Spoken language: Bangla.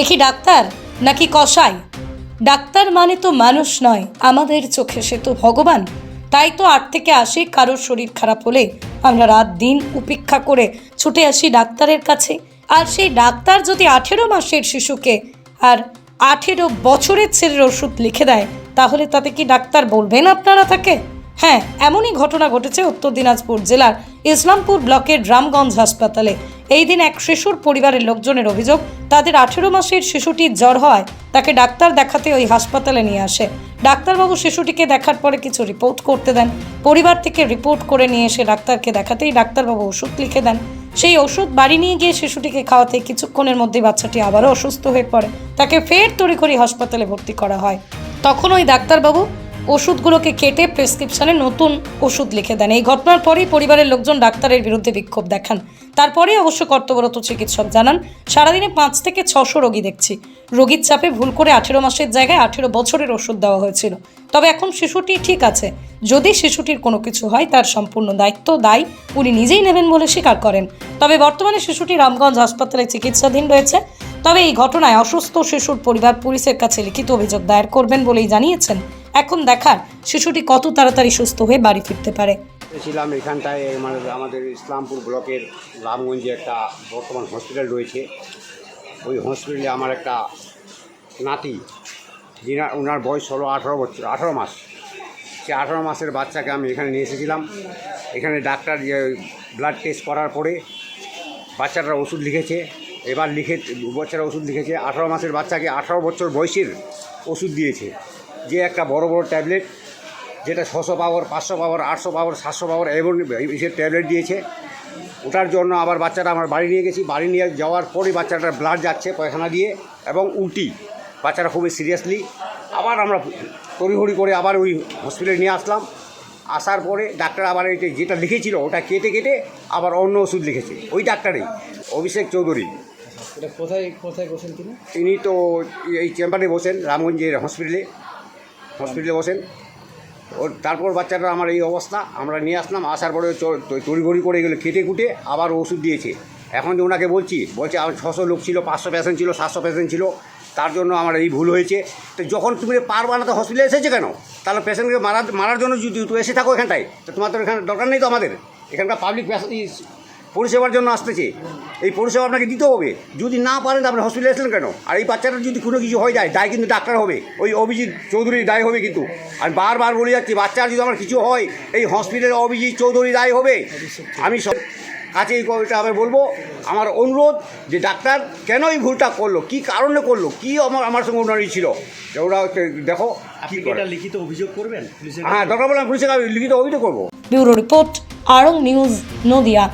এ কি ডাক্তার নাকি কসাই? ডাক্তার মানে তো মানুষ নয়, আমাদের চোখে সে তো ভগবান। তাই তো আট থেকে আসি কারোর শরীর খারাপ হলে আমরা রাত দিন উপেক্ষা করে ছুটে আসি ডাক্তারের কাছে। আর সেই ডাক্তার যদি আঠেরো মাসের শিশুকে আর আঠেরো বছরের ছেলের ওষুধ লিখে দেয়, তাহলে তাতে কি ডাক্তার বলবেন আপনারা তাকে? হ্যাঁ এমনই ঘটনা ঘটেছে উত্তর দিনাজপুর জেলার ইসলামপুর ব্লকের রামগঞ্জ হাসপাতালে। এই দিন এক শিশুর পরিবারের লোকজনের অভিযোগ, তাদের আঠেরো মাসের শিশুটির জ্বর হয় তাকে ডাক্তার দেখাতে ওই হাসপাতালে নিয়ে আসে। ডাক্তারবাবু শিশুটিকে দেখার পরে কিছু রিপোর্ট করতে দেন। পরিবার থেকে রিপোর্ট করে নিয়ে এসে ডাক্তারকে দেখাতেই ডাক্তারবাবু ওষুধ লিখে দেন। সেই ওষুধ বাড়ি নিয়ে গিয়ে শিশুটিকে খাওয়াতে কিছুক্ষণের মধ্যে বাচ্চাটি আবারও অসুস্থ হয়ে পড়ে। তাকে ফের তড়িঘড়ি হাসপাতালে ভর্তি করা হয়। তখন ওই ডাক্তারবাবু ওষুধগুলোকে কেটে প্রেসক্রিপশনে নতুন ওষুধ লিখে দেন। এই ঘটনার পরেই পরিবারের লোকজন ডাক্তারের বিরুদ্ধে বিক্ষোভ দেখান। তারপরেই অবশ্য কর্তব্যরত চিকিৎসক জানান, সারাদিনে পাঁচ থেকে ছশো রোগী দেখছি। রোগীর চাপে ভুল করে আঠেরো মাসের জায়গায় আঠেরো বছরের ওষুধ দেওয়া হয়েছিল। তবে এখন শিশুটি ঠিক আছে। যদি শিশুটির কোনো কিছু হয়, তার সম্পূর্ণ দায়িত্ব দায়। উনি নিজেই নেবেন বলে স্বীকার করেন। তবে বর্তমানে শিশুটি রামগঞ্জ হাসপাতালে চিকিৎসাধীন রয়েছে। তবে এই ঘটনায় অসুস্থ শিশুর পরিবার পুলিশের কাছে লিখিত অভিযোগ দায়ের করবেন বলেই জানিয়েছেন এখন দেখার শিশুটি কত তাড়াতাড়ি সুস্থ হয়ে বাড়ি ফিরতে পারে। ছিলাম এখানটায় মানে আমাদের ইসলামপুর ব্লকের রামগঞ্জে একটা বর্তমান হসপিটাল রয়েছে। ওই হসপিটালে আমার একটা নাতি, যিনার, ওনার বয়স হলো আঠারো বছর, আঠারো মাস। সে আঠারো মাসের বাচ্চাকে আমি এখানে নিয়ে এসেছিলাম। এখানে ডাক্তার ব্লাড টেস্ট করার পরে বাচ্চাটার ওষুধ লিখেছে। এবার লিখে বাচ্চারা ওষুধ লিখেছে। আঠারো মাসের বাচ্চাকে আঠারো বছর বয়সের ওষুধ দিয়েছে। যে একটা বড় বড় ট্যাবলেট যেটা ছশো পাওয়ার পাঁচশো পাওয়ার আটশো পাওয়ার সাতশো পাওয়ার এবং সে ট্যাবলেট দিয়েছে। ওটার জন্য আবার বাচ্চাটা আমার বাড়ি নিয়ে গেছি। বাড়ি নিয়ে যাওয়ার পরই বাচ্চাটার ব্লাড যাচ্ছে পায়খানা দিয়ে এবং উল্টি। বাচ্চাটা খুবই সিরিয়াসলি আবার আমরা তড়িঘড়ি করে আবার ওই হসপিটালে নিয়ে আসলাম। আসার পরে ডাক্তার আবার এই যেটা লিখেছিল ওটা কেটে কেটে আবার অন্য ওষুধ লিখেছে। ওই ডাক্তারই অভিষেক চৌধুরী। এটা কোথায় কোথায় বসেন তিনি? তিনি তো এই চেম্বারে বসেন রামগঞ্জের হসপিটালে হসপিটালে বসেন। ওর তারপর বাচ্চাটা আমার এই অবস্থা। আমরা নিয়ে আসলাম, আসার পরে তড়িঘড়ি করে এগুলো কেটে কুটে আবার ওষুধ দিয়েছে। এখন যে ওনাকে বলছি, বলছে আমার ছশো লোক ছিল, পাঁচশো পেশেন্ট ছিল, সাতশো পেশেন্ট ছিল, তার জন্য আমার এই ভুল হয়েছে। তো যখন তুমি পারবা না, তো হসপিটালে এসেছে কেন? তাহলে পেশেন্টকে মারার মারার জন্য যদি তুমি এসে থাকো এখানটায়, তো তোমার তো এখানে দরকার নেই তো আমাদের। এখানকার পাবলিক পরিষেবার জন্য আসতেছে। এই পরিষেবা আপনাকে দিতে হবে। যদি না পারেন তো আপনি হসপিটালে আসলেন কেন? আর এই বাচ্চাটার যদি কোনো কিছু হয়ে যায় দায় কিন্তু ডাক্তার হবে। ওই অভিজিৎ চৌধুরীর দায় হবে কিন্তু। আমি বারবার বলে যাচ্ছি বাচ্চার যদি আমার কিছু হয় এই হসপিটালে অভিজিৎ চৌধুরী দায় হবে। আমি সব কাছে এই কথাটা আমি বলব। আমার অনুরোধ যে ডাক্তার কেন এই ভুলটা করল? কি কারণে করল? কি আমার আমার সঙ্গে ওনারই ছিল? ওরা হচ্ছে দেখো কি লিখিত অভিযোগ করবেন? হ্যাঁ দরকার বলে আমি পুলিশের লিখিত অভিযোগ করব। ব্যুরো রিপোর্ট আরং নিউজ নদিয়া।